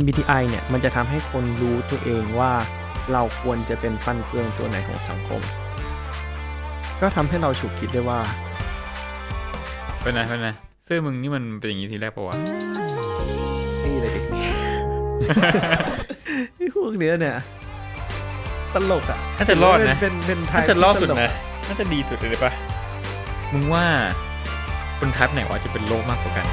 MBTI เนี่ยมันจะทำให้คนรู้ตัวเองว่าเราควรจะเป็นฟันเฟืองตัวไหนของสังคม ก็ทำให้เราฉุกคิดได้ว่าเป็นไงเป็นไงเสื้อมึงนี่มันเป็นอย่างนี้ทีแรกปะวะนี่เลยดิไอ้พวกเนี้ยเนี่ยตลกอะน่าจะรอดนะเป็นเป็นไทยน่าจะรอดสุดที่ตลกนะน่าจะดีสุดเลยปะมึงว่าคนทัพไหนวะจะเป็นโลกมากกว่ากัน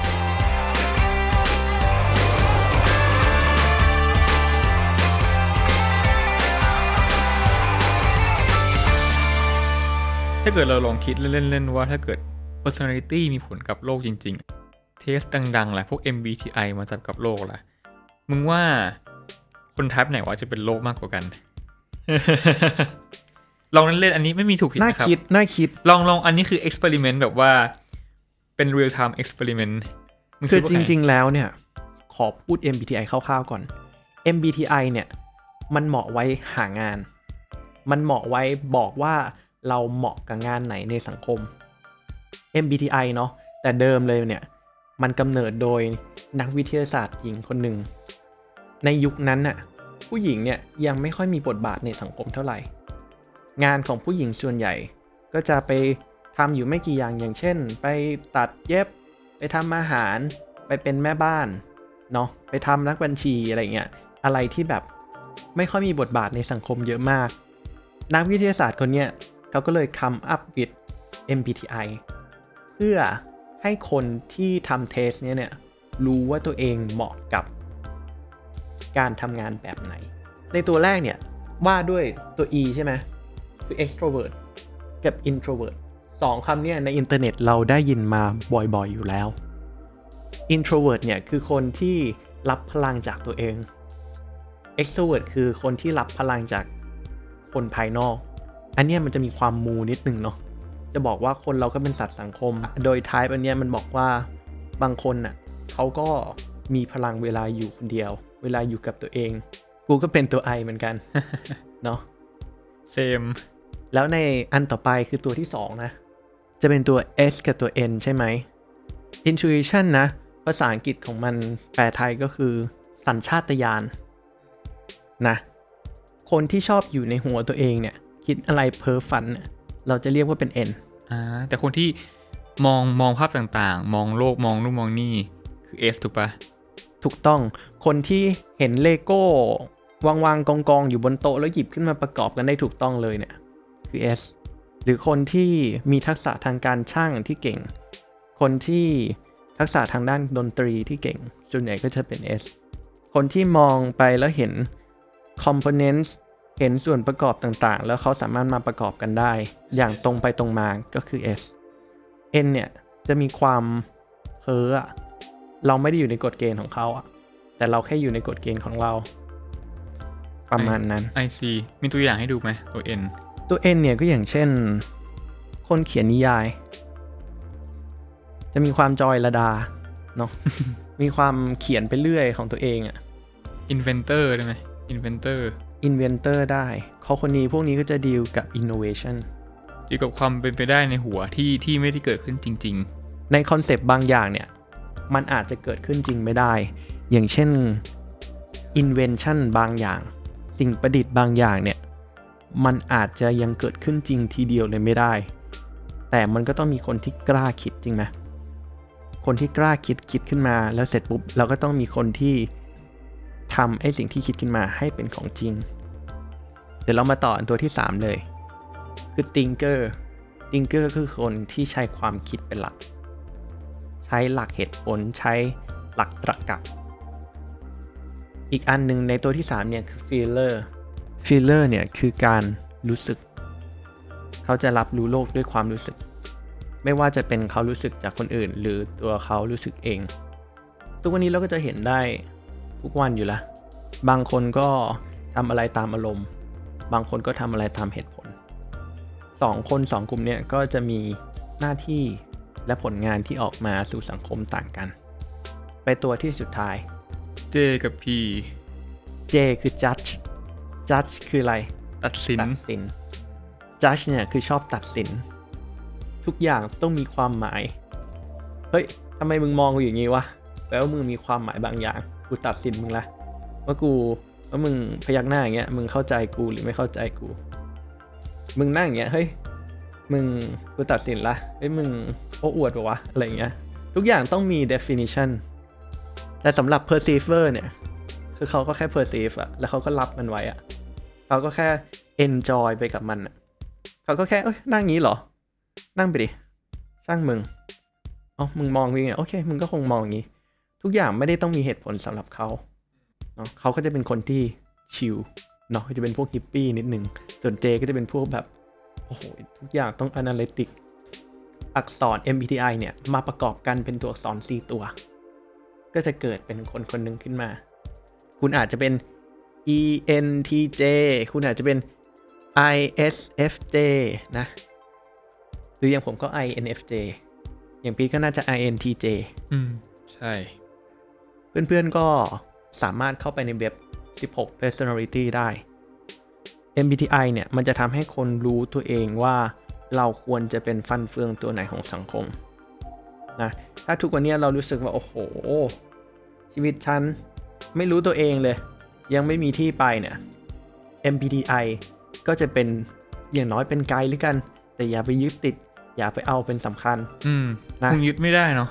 ถ้าเกิดเราลองคิดเล่นๆว่าถ้าเกิด personality มีผลกับโลกจริงๆ เทสดังๆล่ะพวก MBTI มาจับกับโลกล่ะ มึงว่าคนทัพไหนวะจะเป็นโลกมากกว่ากัน ลองเล่นๆอันนี้ไม่มีถูกผิดน่านะครับคิด น่าคิด ลองลองอันนี้คือ experiment แบบว่าเป็น real time experiment มึคือดว่าจไริง ๆ แล้วเนี่ย ขอพูด MBTI คร่าวๆก่อน MBTI เนี่ย มันเหมาะไว้หางาน มันเหมาะไว้บอกว่า เราเหมาะกับงานไหนในสังคม MBTI เนาะแต่เดิมเลยเนี่ย มันกำเนิดโดยนักวิทยาศาสตร์หญิงคนหนึ่ง ในยุคนั้นน่ะผู้หญิงเนี่ยยังไม่ค่อยมีบทบาทในสังคมเท่าไหร่ งานของผู้หญิงส่วนใหญ่ ก็จะไปทำอยู่ไม่กี่อย่างอย่างเช่น ไปตัดเย็บ ไปทำอาหาร ไปเป็นแม่บ้านเนาะไปทำนักบัญชีอะไรเงี้ยอะไรที่แบบไม่ค่อยมีบทบาทในสังคมเยอะมาก นักวิทยาศาสตร์คนเนี้ย เขาก็เลย come up with MBTI เพื่อให้คนที่ทำเทสเนี้ยเนี่ยรู้ว่าตัวเองเหมาะกับ การทำงานแบบไหน ในตัวแรกเนี่ยว่าด้วยตัว E ใช่ไหมคือ extrovert กับ introvert สองคำเนี่ยในอินเทอร์เน็ตเราได้ยินมาบ่อยๆอยู่แล้ว introvert เนี่ยคือคนที่รับพลังจากตัวเอง extrovert คือคนที่รับพลังจากคนภายนอก อันเนี้ยมันจะมีความมูนิดนึงเนาะจะบอกว่าคนเราก็เป็นสัตว์สังคม โดย type อันเนี้ยมันบอกว่าบางคนน่ะเขาก็มีพลังเวลาอยู่คนเดียว เวลาอยู่กับตัวเอง กูก็เป็นตัว I เหมือนกันเนาะ same แล้วในอันต่อไปคือตัวที่ 2 นะ จะเป็นตัว S กับตัว N ใช่ไหม intuition นะ ภาษาอังกฤษของมันแปลไทยก็คือ สัญชาตญาณนะคนที่ชอบอยู่ในหัวตัวเองเนี่ย คิดอะไรเพ้อฝันเนี่ยเราจะเรียกว่าเป็น N อ่าแต่คนที่มองมองภาพต่างๆ มองโลกมองนู่นมองนี่คือ S ถูกปะถูกต้องคนที่เห็นเลโก้วางวางกองกองๆอยู่บนโต๊ะแล้วหยิบขึ้นมาประกอบกันได้ถูกต้องเลยเนี่ยคือ S หรือคนที่มีทักษะทางการช่างที่เก่ง คนที่ทักษะทางด้านดนตรีที่เก่งส่วนใหญ่ก็จะเป็น S คนที่มองไปแล้วเห็น components เห็นส่วนประกอบต่างๆ แล้วเขาสามารถมาประกอบกันได้ อย่างตรงไปตรงมาก็คือ S N เนี่ยจะมีความเพ้ออะเราไม่ได้อยู่ในกฎเกณฑ์ของเขาอะแต่เราแค่อยู่ในกฎเกณฑ์ของเรา ประมาณนั้น I see มีตัวอย่างให้ดูไหมตัว N ตัว N เนี่ยก็อย่างเช่น คนเขียนนิยาย จะมีความจอยระดาเนาะมีความเขียนไปเรื่อยของตัวเองอะ inventor ได้ไหม inventor inventor ได้เขาคนนี้พวกนี้ก็จะดีลกับ innovation เกี่ยวกับความเป็นไปได้ในหัวที่ที่ไม่ได้เกิดขึ้นจริงในคอนเซปต์บางอย่างเนี่ย มันอาจจะเกิดขึ้นจริงไม่ได้ อย่างเช่น invention บางอย่าง สิ่งประดิษฐ์บางอย่างเนี่ย มันอาจจะยังเกิดขึ้นจริงทีเดียวเลยไม่ได้ แต่มันก็ต้องมีคนที่กล้าคิดจริงไหมคนที่กล้าคิดคิดขึ้นมาแล้วเสร็จปุ๊บเราก็ต้องมีคนที่ ทำไอ้สิ่งที่คิดขึ้นมาให้เป็นของจริง เดี๋ยวเรามาต่ออันตัวที่ 3 เลย คือ thinker thinker คือคนที่ใช้ความคิดเป็นหลัก ใช้หลักเหตุผลใช้หลักตรรกะอีกอันหนึ่งในตัวที่ 3 เนี่ย คือ feeler feeler เนี่ย คือการรู้สึก เขาจะรับรู้โลกด้วยความรู้สึก ไม่ว่าจะเป็นเขารู้สึกจากคนอื่น หรือตัวเขารู้สึกเอง ทุกวันนี้เราก็จะเห็นได้ ทุกวันอยู่ละ บางคนก็ทำอะไรตามอารมณ์ บางคนก็ทำอะไรตามเหตุผลสองคนสองกลุ่มเนี่ยก็จะมีหน้าที่และผลงานที่ออกมาสู่สังคมต่างกัน ไปตัวที่สุดท้ายๆ J กับ P J คือ judge judge คืออะไร ตัดสินตัดสิน judge เนี่ยคือชอบตัดสิน ทุกอย่างต้องมีความหมาย เฮ้ยทำไมมึงมองกูอย่างนี้วะแปลว่ามึงมีความหมายบางอย่าง กูตัดสินมึงละว่ากูว่ามึงพยักหน้าอย่างเงี้ยมึงเข้าใจกูหรือไม่เข้าใจกู มึงนั่งอย่างเงี้ยเฮ้ยมึงกูตัดสินละเฮ้ยมึงโอ้อวดปะวะอะไรเงี้ย ทุกอย่างต้องมี definition แต่สำหรับ perceiver เนี่ย คือเขาก็แค่ perceive อะแล้วเขาก็รับมันไว้อะเขาก็แค่ enjoy ไปกับมันอะเขาก็แค่เอ้ยนั่งงี้เหรอ นั่งไปดิช่างมึงอ๋อมึงมองวิ่งไงโอเค มึงก็คงมองอย่างงี้ ทุกอย่างไม่ได้ต้องมีเหตุผลสำหรับเขาเนาะเขาก็จะเป็นคนที่ชิลเนาะจะเป็นพวกฮิปปี้นิดนึงส่วนเจก็จะเป็นพวกแบบโอ้โหทุกอย่างต้อง analytic อักษร MBTI เนี่ยมาประกอบกันเป็นตัวอักษร 4 ตัว ก็จะเกิดเป็นคนคนหนึ่งขึ้นมา คุณอาจจะเป็น ENTJ คุณอาจจะเป็น ISFJ นะ หรืออย่างผมก็ INFJ อย่างปีก็น่าจะ INTJ อืม ใช่ เพื่อนๆก็สามารถเข้าไปในเว็บ 16 personality ได้ MBTI เนี่ย มันจะทำให้คนรู้ตัวเองว่าเราควรจะเป็นฟันเฟืองตัวไหนของสังคมนะถ้าทุกวันนี้เรารู้สึกว่า โอ้โห ชีวิตฉันไม่รู้ตัวเองเลย ยังไม่มีที่ไปเนี่ย MBTI ก็จะเป็นอย่างน้อยเป็นไกด์หรือกัน แต่อย่าไปยึดติด อย่าไปเอาเป็นสำคัญ อืมนะคงยึดไม่ได้เนาะ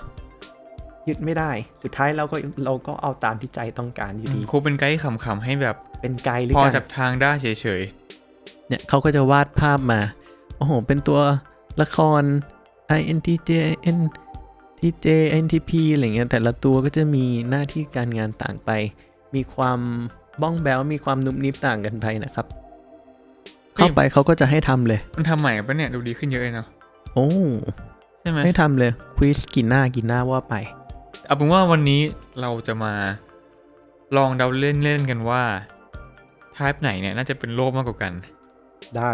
ยึดไม่ได้ สุดท้ายเราก็เราก็เอาตามที่ใจต้องการอยู่ดีคงเป็นไกด์ขำๆให้แบบเป็นไกด์หรือพอกันจับทางได้เฉยเนี่ยเขาก็จะวาดภาพมาโอ้โหเป็นตัวละคร INTJ NTJ NTP อะไรเงี้ยแต่ละตัวก็จะมีหน้าที่การงานต่างไป มีความบ้องแบวมีความนุบนิบต่างกันไปนะครับ เข้าไปเขาก็จะให้ทำเลยๆมันทำใหม่ปะเนี่ยดูดีขึ้นเยอะเลยเนาะโอ้ใช่ไหมให้ทำเลยควิสกินหน้ากินหน้าว่าไป เอาเป็นว่าวันนี้เราจะมาลองเดาเล่นๆกันว่า type ไหนเนี่ยน่าจะเป็นโรคมากกว่ากัน ได้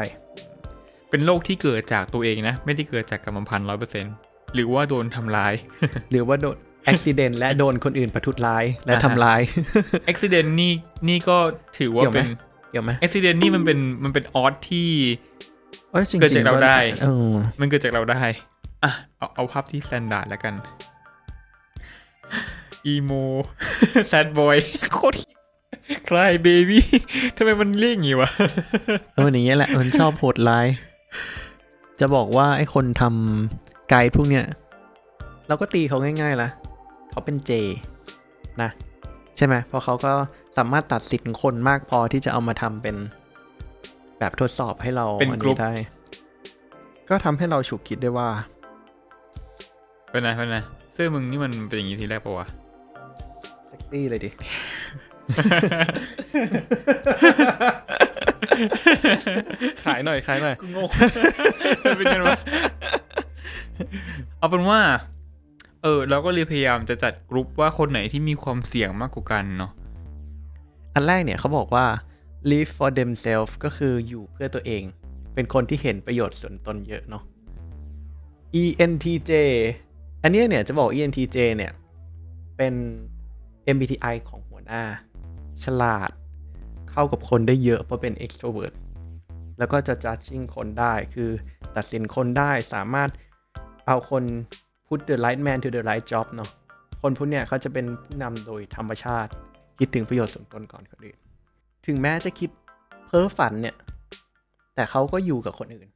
เป็นโรคที่เกิดจากตัวเองนะ ไม่ได้เกิดจากกรรมพันธุ์ร้อยเปอร์เซ็นต์หรือว่าโดนทำร้าย หรือว่าโดนอุบิเหตุและโดนคนอื่นประทุษร้ายและอ่าฮะทำร้าย accident นี่นี่ก็ถือว่าเกี่ยวไหมเป็นเกี่ยวไหม accident นี่มันเป็นมันเป็นออสที่อ้ยจริงๆเกิดจากเราได้เออมันเกิดจากเราได้อะเอาเอาภาพที่ standard แล้วกัน emo sad boy โคตร cry baby ทำไมมันเรียกอย่างงี้วะเอออย่างเงี้ยแหละ มันชอบโหดร้าย จะบอกว่าไอ้คนทำไกด์พวกเนี้ย เราก็ตีเขาง่ายๆละเขาเป็นเจ นะ ใช่ไหมเพราะเขาก็สามารถตัดสินคนมากพอที่จะเอามาทำเป็น แบบทดสอบให้เราเป็นอักรุ๊ปได้ ก็ทำให้เราฉุกคิดได้ว่า เป็นไงเป็นไง เสื้อมึงนี่มันเป็นอย่างงี้ทีแรกปะวะ เซ็กซี่เลยดิ ขายหน่อยขายหน่อยกูงงมันเป็นยังไงวะเอาเป็นว่า เออ เราก็เลยพยายามจะจัดกรุ๊ปว่าคนไหนที่มีความเสี่ยงมากกว่ากันเนาะอันแรกเนี่ยเขาบอกว่า live for themselves ก็คืออยู่เพื่อตัวเอง เป็นคนที่เห็นประโยชน์ส่วนตนเยอะเนาะ ENTJ อันนี้เนี่ยจะบอก ENTJ เนี่ย เป็น MBTI ของหัวหน้า ฉลาด เข้ากับคนได้เยอะเพราะเป็น extrovert แล้วก็จะ judging คนได้คือตัดสินคนได้สามารถเอาคน put the right man to the right job เนาะคนพวกเนี่ยเขาจะเป็นผู้นำโดยธรรมชาติ คิดถึงประโยชน์ส่วนตนก่อนคนอื่น ถึงแม้จะคิดเพ้อฝันเนี่ย แต่เขาก็อยู่กับคนอื่น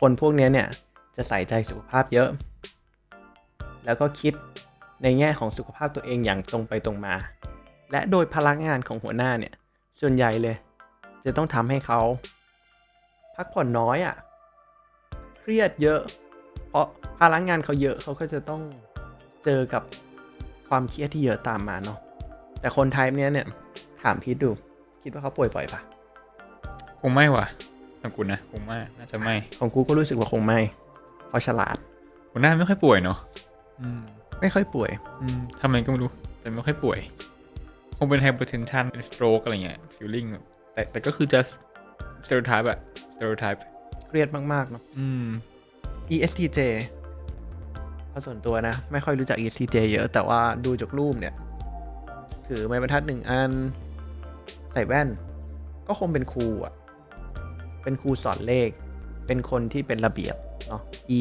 คนพวกเนี้ยเนี่ยจะใส่ใจสุขภาพเยอะ แล้วก็คิดในแง่ของสุขภาพตัวเองอย่างตรงไปตรงมา และโดยพลังงานของหัวหน้าเนี่ย ส่วนใหญ่เลย จะต้องทำให้เขา พักผ่อนน้อยอะ่ะ เครียดเยอะ เพราะพลังงานเขาเยอะเขาก็จะต้องเจอกับความเครียดที่เยอะตามมาเนาะแต่คนไทป์เนี้ยเนี่ย ถามพีทดู คิดว่าเขาป่วยบ่อยปะคงไม่ว่ะสำหรับกูนะคงไม่น่าจะไม่ ของกูก็รู้สึกว่าคงไม่ เพราะฉลาดหัวหน้าไม่ค่อยป่วยเนาะ อืมไม่ค่อยป่วย อืมทำไมก็ไม่รู้ แต่ไม่ค่อยป่วย คงเป็น hypertension เป็น stroke อะไรเงี้ย feeling แบบแต่แต่ก็คือ just stereotype อะ stereotype เครียดมาก ๆ เนาะอืม ESTJ เพราะส่วนตัวนะ ไม่ค่อยรู้จัก ESTJ เยอะ แต่ว่าดูจากรูปเนี่ย ถือไม้บรรทัดหนึ่งอัน ใส่แว่น ก็คงเป็นครูอะเป็นครูสอนเลข เป็นคนที่เป็นระเบียบเนาะ E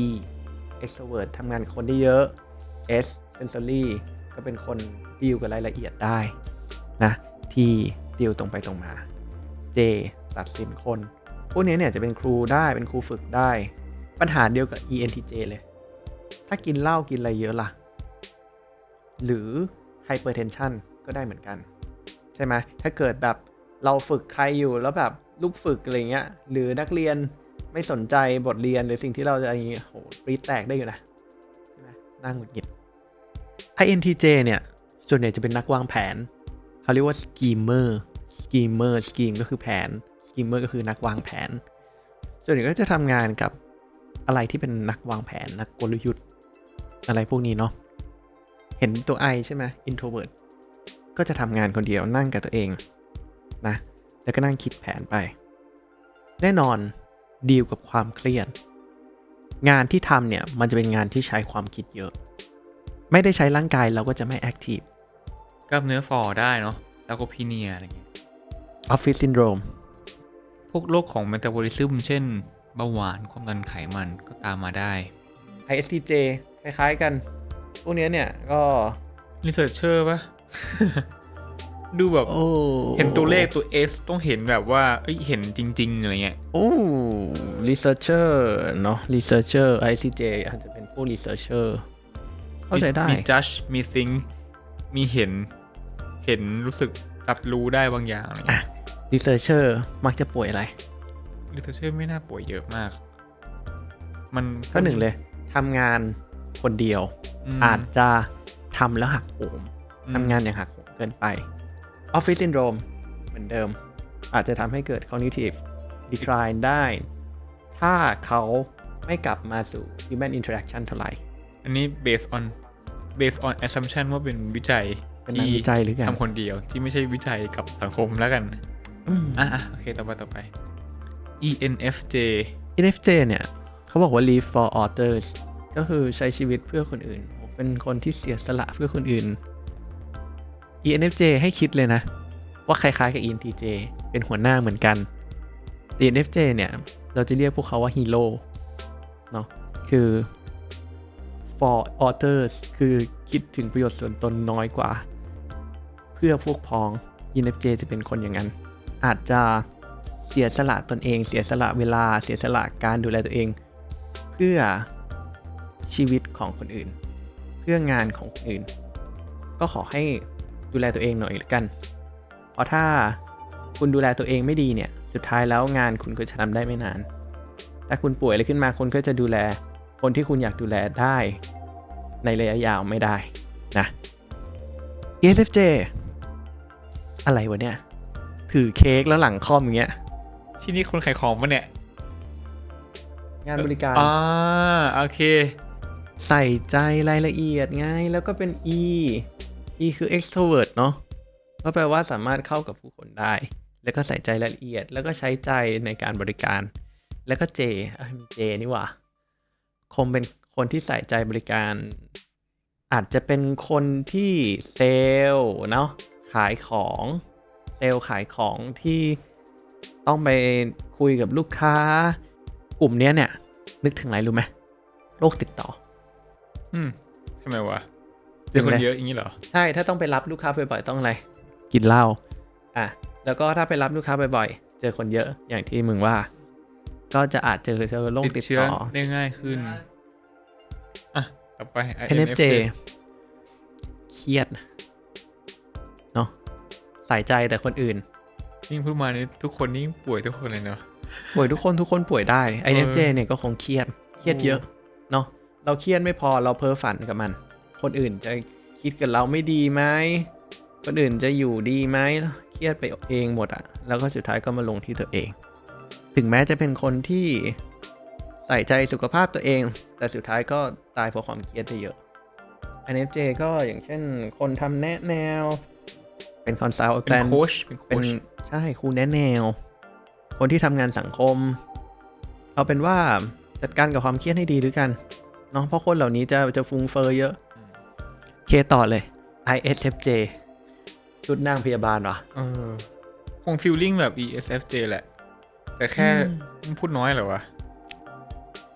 extrovert ทำงานกับคนได้เยอะ S sensory ก็เป็นคนดีลกับรายละเอียดได้นะที่ดีลตรงไปตรงมา J ตัดสินคน พวกนี้เนี่ยจะเป็นครูได้เป็นครูฝึกได้ ปัญหาเดียวกับ ENTJ เลย ถ้ากินเหล้ากินอะไรเยอะล่ะ หรือ hypertension ก็ได้เหมือนกัน ใช่ไหมถ้าเกิดแบบเราฝึกใครอยู่แล้วแบบลูกฝึกอะไรเงี้ยหรือนักเรียนไม่สนใจบทเรียนหรือสิ่งที่เราจะอย่างงี้โหปรีแตกได้อยู่นะใช่ไหมน่าหงุดหงิด INTJ เนี่ยส่วนใหญ่จะเป็นนักวางแผน เขาเรียกว่า schemer schemer scheme ก็คือแผน schemer ก็คือนักวางแผน ส่วนใหญ่ก็จะทำงานกับอะไรที่เป็นนักวางแผนนักกลยุทธ์ อะไรพวกนี้เนาะเห็นตัว I ใช่ไหม introvert ก็จะทำงานคนเดียวนั่งกับตัวเองนะแล้วก็นั่งคิดแผนไป แน่นอนดีลกับความเครียด งานที่ทำเนี่ยมันจะเป็นงานที่ใช้ความคิดเยอะ ไม่ได้ใช้ร่างกายเราก็จะไม่แอคทีฟกล้ามเนื้อฟอได้เนาะซาโคพีเนียอะไรเงี้ยออฟฟิศซินโดรมพวกโรคของเมตาบอลิซึมเช่นเบาหวานความดันไขมันก็ตามมาได้ ISTJ คล้ายๆกัน พวกเนี้ยเนี่ยก็รีเสิร์ชเชอร์ปะดูแบบโอ้เห็นตัวเลขตัว S ต้องเห็นแบบว่าเอ้ยเห็นจริง ๆ อะไรเงี้ย โอ้ researcher เนาะ researcher ISTJ อาจจะเป็นผู้ researcher เข้าใจได้ มี judge มี think มีเห็น เห็นรู้สึกรับรู้ได้บางอย่างอะไรเงี้ย researcher มักจะป่วยอะไร researcher ไม่น่าป่วยเยอะมาก มันก็หนึ่งเลยทำงานคนเดียว มอาจจะทำแล้วหักโหมอืมทำงานอย่างหักโหมเกินไป Office Syndrome เหมือนเดิม อาจจะทำให้เกิด cognitive decline ได้ ถ้าเขาไม่กลับมาสู่ human interaction เท่าไหร่ อันนี้ based on based on assumption ว่าเป็นวิจัยเป็นนักวิจัยหรือไงทำคนเดียวที่ไม่ใช่วิจัยกับสังคมแล้วกันอืมอะอะโอเค ต่อไปต่อไป ENFJ ENFJ เนี่ย เขาบอกว่า live for others ก็คือใช้ชีวิตเพื่อคนอื่น เป็นคนที่เสียสละเพื่อคนอื่น ENFJ ให้คิดเลยนะ ว่าคล้ายๆกับ ENTJ เป็นหัวหน้าเหมือนกัน ENFJ เนี่ย เราจะเรียกพวกเขาว่าฮีโร่เนาะคือ for others คือคิดถึงประโยชน์ส่วนตนน้อยกว่า เพื่อพวกพ้อง ENFJ จะเป็นคนอย่างนั้น อาจจะเสียสละตนเอง เสียสละเวลา เสียสละการดูแลตัวเอง เพื่อชีวิตของคนอื่น เพื่องานของคนอื่น ก็ขอให้ดูแลตัวเองหน่อยละกัน เพราะถ้าคุณดูแลตัวเองไม่ดีเนี่ย สุดท้ายแล้วงานคุณก็จะทำได้ไม่นาน ถ้าคุณป่วยอะไรขึ้นมาคุณก็จะดูแล คนที่คุณอยากดูแลได้ในระยะยาวไม่ได้นะ ESFJ อะไรวะเนี่ย ถือเค้กแล้วหลังคอมอย่างเงี้ย ที่นี่คนขายของปะเนี่ย งานบริการอ่าโอเค ใส่ใจรายละเอียดไง แล้วก็เป็น E E คือ extrovert เนาะก็แปลว่าสามารถเข้ากับผู้คนได้ แล้วก็ใส่ใจรายละเอียด แล้วก็ใช้ใจในการบริการ แล้วก็ J อะมี J นี่หว่า คงเป็นคนที่ใส่ใจบริการ อาจจะเป็นคนที่เซลล์เนาะขายของเซลล์ขายของที่ต้องไปคุยกับลูกค้า กลุ่มเนี้ยเนี่ย นึกถึงอะไรรู้ไหมโรคติดต่อ อืมทำไมวะเจอคนเป็นไรเยอะอย่างนี้เหรอ ใช่ถ้าต้องไปรับลูกค้าบ่อยๆต้องอะไร กินเหล้าอะแล้วก็ถ้าไปรับลูกค้าบ่อยๆ เจอคนเยอะอย่างที่มึงว่า ก็จะอาจเจอเจอโรคติดติดเชื้อต่อได้ง่ายขึ้น อะ ต่อไป NFJ เครียด เนาะใส่ใจแต่คนอื่น ยิ่งพูดมานี่ทุกคนนี่ป่วยทุกคนเลยเนาะป่วยทุกคนทุกคนป่วยได้ INFJ เออเนี่ยก็คงเครียด เครียดเยอะ เนาะเราเครียดไม่พอเราเพ้อฝันกับมัน คนอื่นจะคิดกับเราไม่ดีไหมคนอื่นจะอยู่ดีไหมเครียดไปเองหมดอะแล้วก็สุดท้ายก็มาลงที่ตัวเอง ถึงแม้จะเป็นคนที่ใส่ใจสุขภาพตัวเอง แต่สุดท้ายก็ตายเพราะความเครียดได้เยอะ INFJ ก็อย่างเช่นคนทำแนะแนว เป็นคอนซัลเป็นแทนโค้ชเป็นโค้เป็นชใช่ครูแนะแนว คนที่ทำงานสังคม เอาเป็นว่าจัดการกับความเครียดให้ดีด้วยกันเนาะเพราะคนเหล่านี้จะจะฟุ้งเฟอ้อเยอะ เคต่อเลย ISFJ ชุดนางพยาบาลวะเออคงฟิลลิ่งแบบ ESFJ แหละ แต่แค่อืมมึงพูดน้อยเหรอวะ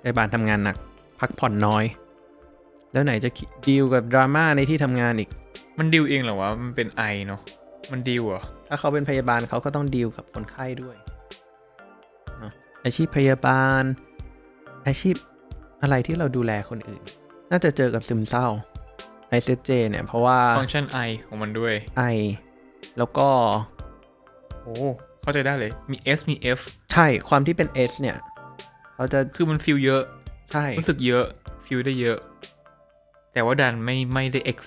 พยาบาลทำงานหนัก พักผ่อนน้อย แล้วไหนจะดีลกับดราม่าในที่ทำงานอีก มันดิวเองเหรอวะ มันเป็นไอเนาะมันดีลเหรอถ้าเขาเป็นพยาบาลเขาก็ต้องดีลกับคนไข้ด้วยเนอะอาชีพพยาบาล อาชีพอะไรที่เราดูแลคนอื่น น่าจะเจอกับซึมเศร้า ISFJ เนี่ยเพราะว่าฟังก์ชัน I ของมันด้วยไอแล้วก็โอ้ เข้าใจได้เลย มี S มี F ใช่ความที่เป็น S เนี่ยเขาจะคือมันฟีลเยอะ ใช่รู้สึกเยอะฟีลได้เยอะ แต่ว่าดันไม่ไม่ได้ ex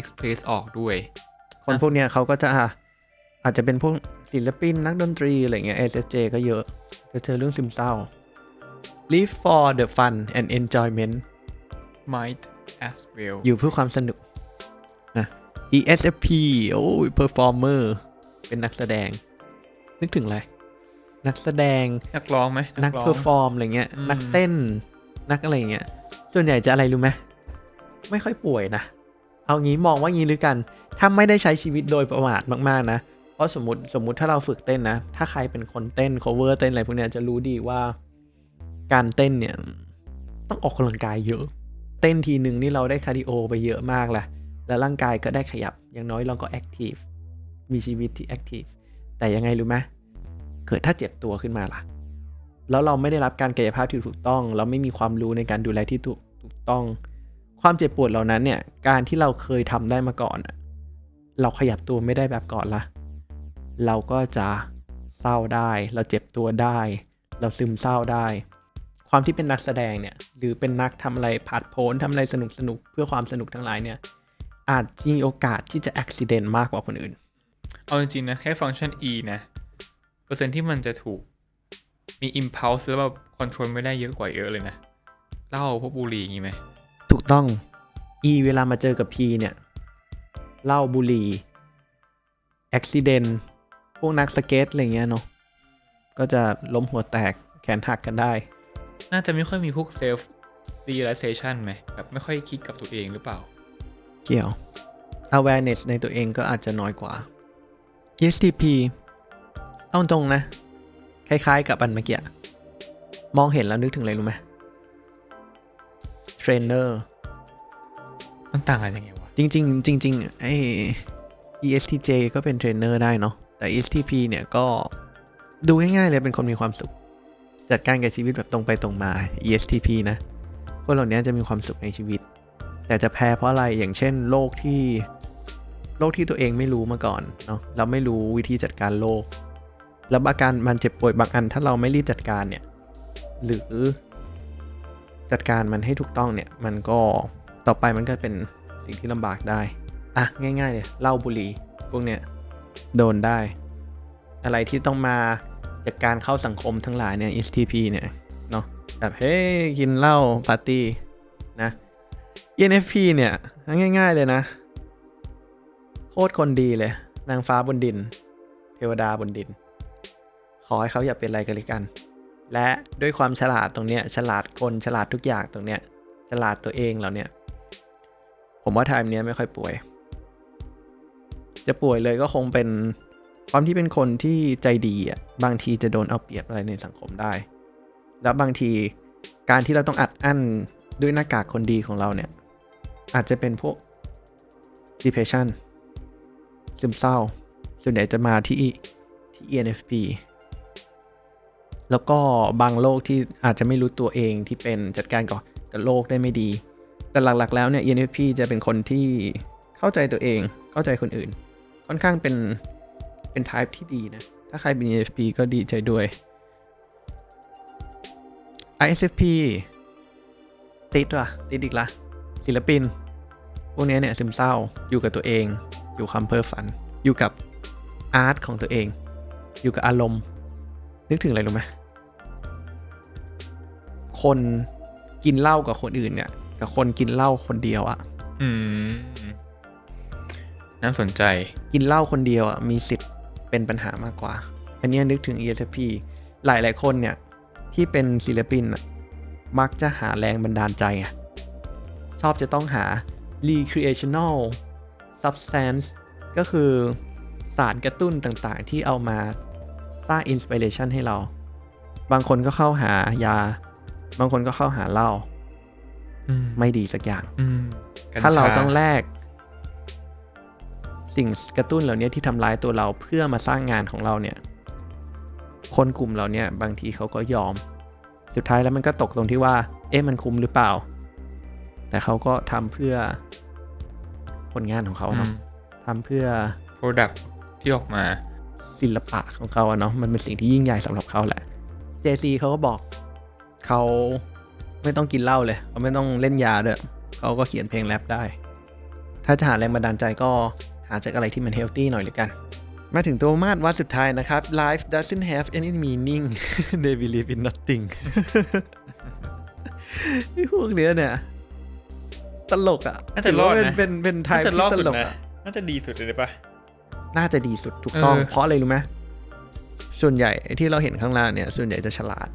express ออกด้วย คนพวกเนี้ยเขาก็จะอะอาจจะเป็นพวกศิลปินนักดนตรี อะไรเงี้ย SFJ ก็เยอะ จะเจอเรื่องซึมเศร้า live for the fun and enjoyment might as well อยู่เพื่อความสนุกนะ ESFP โอ้ย performer เป็นนักแสดง นึกถึงอะไร นักแสดงนักร้องไหมนักร้องเพอร์ฟอร์มอะไรเงี้ยอืมนักเต้น นักอะไรเงี้ย ส่วนใหญ่จะอะไรรู้ไหมไม่ค่อยป่วยนะ เอางี้มองว่างี้หรือกัน ถ้าไม่ได้ใช้ชีวิตโดยประมาทมากๆนะ เพราะสมมติสมมติถ้าเราฝึกเต้นนะ ถ้าใครเป็นคนเต้น cover เต้นอะไรพวกเนี้ยจะรู้ดีว่า การเต้นเนี่ยต้องออกกำลังกายเยอะ เต้นทีหนึ่งนี่เราได้คาร์ดิโอไปเยอะมากแหละแล้วร่างกายก็ได้ขยับ อย่างน้อยเราก็แอคทีฟ มีชีวิตที่แอคทีฟ แต่ยังไงรู้ไหม เกิดถ้าเจ็บตัวขึ้นมาล่ะ แล้วเราไม่ได้รับการกายภาพที่ถูกต้อง เราไม่มีความรู้ในการดูแลที่ถูกถูกต้อง ความเจ็บปวดเหล่านั้นเนี่ย การที่เราเคยทำได้มาก่อน เราขยับตัวไม่ได้แบบก่อนละ เราก็จะเศร้าได้ เราเจ็บตัวได้ เราซึมเศร้าได้ ความที่เป็นนักแสดงเนี่ย หรือเป็นนักทำอะไรผาดโผนทำอะไรสนุกสนุกเพื่อความสนุกทั้งหลายเนี่ย อาจมีโอกาสที่จะอุบิเหตุมากกว่าคนอื่น เอาจริงๆนะแค่ฟังก์ชัน E นะ อร์เซ็นต์ที่มันจะถูกมี impulse แล้วแบบคอนโทรลไม่ได้เยอะกว่าเยอะเลยนะเหล้าพวกบุหรี่อย่างงี้ไหมถูกต้อง E เวลามาเจอกับ P เนี่ยเหล้าบุหรี่อุบิเหตุพวกนักสเก็ตอะไรเงี้ยเนาะก็จะล้มหัวแตกแขนหักกันได้ น่าจะไม่ค่อยมีพวก self realization ไหมแบบไม่ค่อยคิดกับตัวเองหรือเปล่า เกี่ยว awareness ในตัวเองก็อาจจะน้อยกว่า ESTP เอาตรงนะ คล้ายๆกับอันเมื่อกี้มองเห็นแล้วนึกถึงอะไรรู้ไหมเทรนเนอร์มันต่างกันยังไงวะ จริง ๆ จริงๆไอ้ ESTJ ก็เป็นเทรนเนอร์ได้เนาะแต่ ESTP เนี่ยก็ดูง่ายๆเลยเป็นคนมีความสุข จัดการกับชีวิตแบบตรงไปตรงมา ESTP นะ คนเหล่านี้จะมีความสุขในชีวิต แต่จะแพ้เพราะอะไรอย่างเช่นโรคที่โรคที่ตัวเองไม่รู้มาก่อนเนาะเราไม่รู้วิธีจัดการโรค แล้วอาการมันเจ็บป่วยบางอัน ถ้าเราไม่รีบจัดการเนี่ย หรือจัดการมันให้ถูกต้องเนี่ย มันก็ต่อไปมันก็เป็นสิ่งที่ลำบากได้ อะ ง่ายๆเลยเหล้าบุหรี่พวกเนี้ยโดนได้ อะไรที่ต้องมาจากการเข้าสังคมทั้งหลายเนี่ย STP เนี่ยเนาะแบบเฮ้ยกินเหล้าปาร์ตี้นะ ENFP เนี่ยง่าย ๆเลยนะ โคตรคนดีเลย นางฟ้าบนดิน เทวดาบนดิน อให้เขาอย่าเป็นอะไรกันเลยกัน และด้วยความฉลาดตรงเนี้ยฉลาดคนฉลาดทุกอย่างตรงเนี้ยฉลาดตัวเองเราเนี่ย ผมว่าไทม์เนี้ยไม่ค่อยป่วย จะป่วยเลยก็คงเป็นความที่เป็นคนที่ใจดีอะบางทีจะโดนเอาเปรียบอะไรในสังคมได้ แล้วบางทีการที่เราต้องอัดอั้นด้วยหน้ากากคนดีของเราเนี่ย อาจจะเป็นพวก depression ซึมเศร้า ส่วนใหญ่จะมาที่ที่ ENFP แล้วก็บางโรคที่อาจจะไม่รู้ตัวเองที่เป็นจัดการกับกับโรคได้ไม่ดี แต่หลักๆ แล้วเนี่ย ENFP จะเป็นคนที่เข้าใจตัวเอง เข้าใจคนอื่น ค่อนข้างเป็นเป็น type ที่ดีนะ ถ้าใครเป็น ENFP ก็ดีใจด้วย ISFP ติดว่ะติดอีกละศิลปิน พวกเนี้ยเนี่ยซึมเศร้าอยู่กับตัวเอง อยู่ความเพ้อฝัน อยู่กับอาร์ตของตัวเอง อยู่กับอารมณ์ นึกถึงอะไรรู้ไหม คนกินเหล้ากับคนอื่นเนี่ย กับคนกินเหล้าคนเดียวอะอืม น่าสนใจ กินเหล้าคนเดียวอะมีสิทธิ์เป็นปัญหามากกว่า อันนี้นึกถึง ESFP หลายหลายคนเนี่ย ที่เป็นศิลปินอะมักจะหาแรงบันดาลใจอะชอบจะต้องหา recreational substance ก็คือสารกระตุ้นต่างๆ ที่เอามาสร้าง inspiration ให้เรา บางคนก็เข้าหายา บางคนก็เข้าหาเหล้าอืมไม่ดีสักอย่างอืมกัญชถ้าเราต้องแลกสิ่งกระตุ้นเหล่านี้ที่ทำร้ายตัวเราเพื่อมาสร้างงานของเราเนี่ย คนกลุ่มเราเนี่ย บางทีเขาก็ยอม สุดท้ายแล้วมันก็ตกตรงที่ว่า เอ๊ะมันคุ้มหรือเปล่า แต่เขาก็ทำเพื่อผลงานของเขาเนาะทำเพื่อ product ที่ออกมา ศิลปะของเขาอะเนาะมันเป็นสิ่งที่ยิ่งใหญ่สำหรับเขาแหละ JC เขาก็บอก เขาไม่ต้องกินเหล้าเลยเขาไม่ต้องเล่นยาด้วยเขาก็เขียนเพลงแรปได้ ถ้าจะหาแรงบันดาลใจก็หาจากอะไรที่มันเฮลตี้หน่อยเลยกัน มาถึงตัวมาดว่าสุดท้ายนะครับ life doesn't have any meaning they believe in nothing ไอ้พวกเนี้ยเนี่ย ตลกอะน่าจะรอดนะถืว่าเป็นเป็นเป็นไทน่ายจะรอดที่ตสุดลกนะอะน่าจะดีสุดเลยปะน่าจะดีสุดถูกต้องเออเพราะอะไรรู้ไหมส่วนใหญ่ที่เราเห็นข้างล่างเนี่ย ส่วนใหญ่จะฉลาด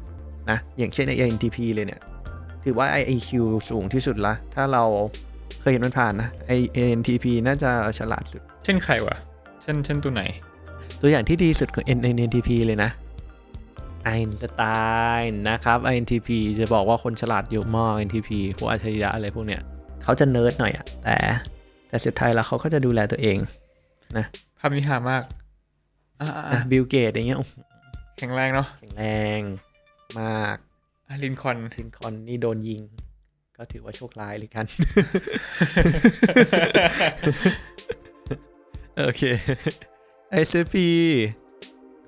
นะ อย่างเช่น INTP เลยเนี่ย ถือว่า IQ สูงที่สุดละ ถ้าเราเคยเห็นมันผ่านนะ INTP น่าจะฉลาดสุด เช่นใครวะ เช่น เช่นตัวไหน ตัวอย่างที่ดีสุดของ INTP เลยนะไอน์สไตน์นะครับ INTP จะบอกว่าคนฉลาดเยอะมาก INTP พวกอัจฉริยะอะไรพวกเนี้ยเขาจะเนิร์ดหน่อยอะแต่แต่สุดท้ายแล้วเขาก็จะดูแลตัวเองภาพนี้หามากอ่านะบิลเกตอย่างเงี้ยโอ้โหแข็งแรงเนาะแข็งแรง มากอะลินคอล์นลินคอล์นนี่โดนยิง ก็ถือว่าโชคร้ายเลยกัน โอเค ICP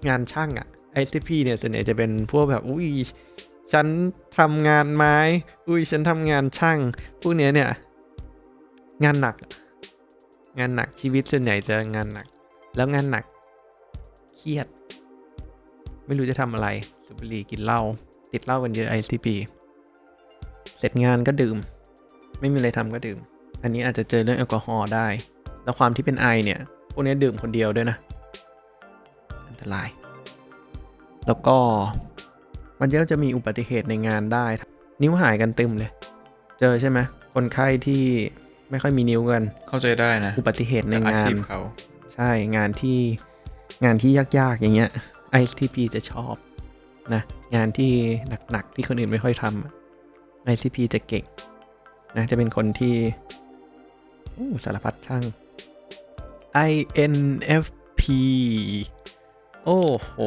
งานช่างอะ ICP เนี่ยส่วนใหญ่จะเป็นพวกแบบอุ้ยฉันทำงานไม้ อุ้ยฉันทำงานช่าง พวกเนี้ยเนี่ย งานหนักอะงานหนักชีวิตส่วนใหญ่จะงานหนัก แล้วงานหนัก เครียด ไม่รู้จะทำอะไรสูบบุหรี่กินเหล้าติดเหล้ากันเยอะ ICP เสร็จงานก็ดื่ม ไม่มีอะไรทำก็ดื่ม อันนี้อาจจะเจอเรื่องแอลกอฮอล์ได้ แล้วความที่เป็นไอเนี่ย พวกนี้ดื่มคนเดียวด้วยนะ อันตราย แล้วก็มันก็จะมีอุบัติเหตุในงานได้ นิ้วหายกันตึมเลย เจอใช่ไหมคนไข้ที่ไม่ค่อยมีนิ้วกัน เข้าใจได้นะ อุบัติเหตุในจากอางาชีนพเขา ใช่งานที่งานที่ยากๆอย่างเงี้ย ICP จะชอบนะงานที่หนักๆที่คนอื่นไม่ค่อยทำอะ ICP จะเก่งนะจะเป็นคนที่อู้สารพัดช่าง INFP โอ้โห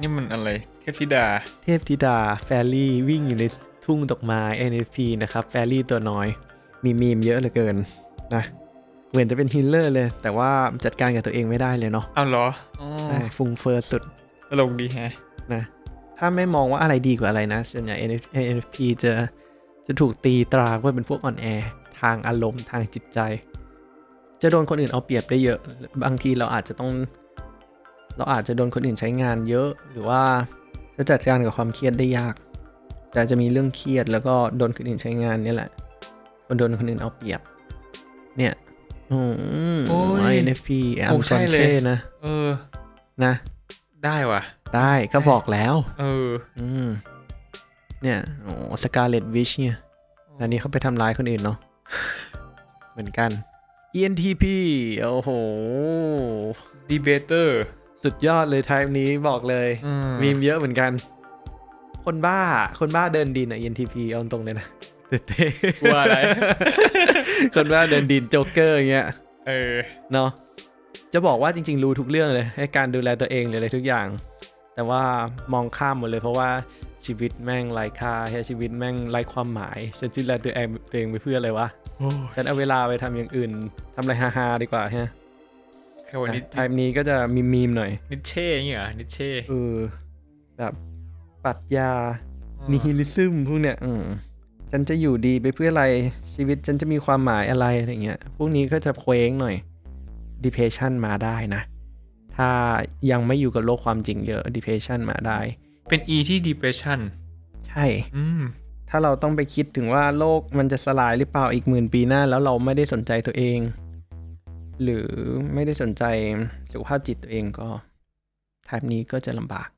นี่มันอะไร เทพธิดา เทพธิดา แฟรี่วิ่งอยู่ในทุ่งดอกไม้ INFP นะครับ แฟรี่ตัวน้อย มีมีมเยอะเหลือเกินนะ เหมือนจะเป็นฮิลเลอร์เลย แต่ว่าจัดการกับตัวเองไม่ได้เลยเนาะเอาเหรออ๋อใช่ฟุงเฟอร์สุดตลกดีแฮะนะถ้าไม่มองว่าอะไรดีกว่าอะไรนะส่วนใหญ่ NF- NFP จะจะถูกตีตราว่าเป็นพวกอ่อนแอทางอารมณ์ทางจิตใจ จะโดนคนอื่นเอาเปรียบได้เยอะ บางทีเราอาจจะต้อง เราอาจจะโดนคนอื่นใช้งานเยอะ หรือว่าจะจัดการกับความเครียดได้ยาก แต่จะมีเรื่องเครียดแล้วก็โดนคนอื่นใช้งานเนี่ยแหละคนโดนคนอื่นเอาเปรียบ เนี่ย อืมโอ้ย INFP อัโอ้นซใช่อนเลยเซ่นะ เออ นะ ได้ว่ะ ได้ก็บอกแล้ว เออ อืม เนี่ยโอ้สกาเลตวิชเนี่ยอันนี้เขาไปทำร้ายคนอื่นเนาะ เหมือนกัน ENTP โอ้โห ดีเบเตอร์ สุดยอดเลยไทม์นี้บอกเลย มีมเยอะเหมือนกัน คนบ้า คนบ้าเดินดินอะ ENTP เอาตรงเลยนะ เต้ว่าอะไร คนบ้าเดินดินโจ๊กเกอร์อย่างเงี้ย เออ เนาะ จะบอกว่าจริง ๆ รู้ทุกเรื่องเลยให้การดูแลตัวเองหรืออะไรทุกอย่าง แต่ว่ามองข้ามหมดเลยเพราะว่าชีวิตแม่งไร้ค่าแค่ชีวิตแม่งไร้ความหมาย ฉันจะดูแลตัวเองตัวเองไปเพื่ออะไรวะโอ้ฉันเอาเวลาไปทำอย่างอื่นทำอะไรฮาๆดีกว่าฮะแค่วันนี้ไทม์นี้ก็จะมีมีมๆหน่อย นิเช่อย่างเงี้ยเหรอนิเช่เออแบบปรัชญานิฮิลิซึมพวกเนี้ยอืม ฉันจะอยู่ดีไปเพื่ออะไรชีวิตฉันจะมีความหมายอะไรอะไรเงี้ยพวกนี้ก็จะเคว้งหน่อย depression มาได้นะ ถ้ายังไม่อยู่กับโลกความจริงเยอะ depression มาได้ เป็น E ที่ depression ใช่ อืม ถ้าเราต้องไปคิดถึงว่าโลกมันจะสลายหรือเปล่าอีกหมื่นปีหน้า แล้วเราไม่ได้สนใจตัวเอง หรือไม่ได้สนใจสุขภาพจิตตัวเองก็ทายนี้ก็จะลำบาก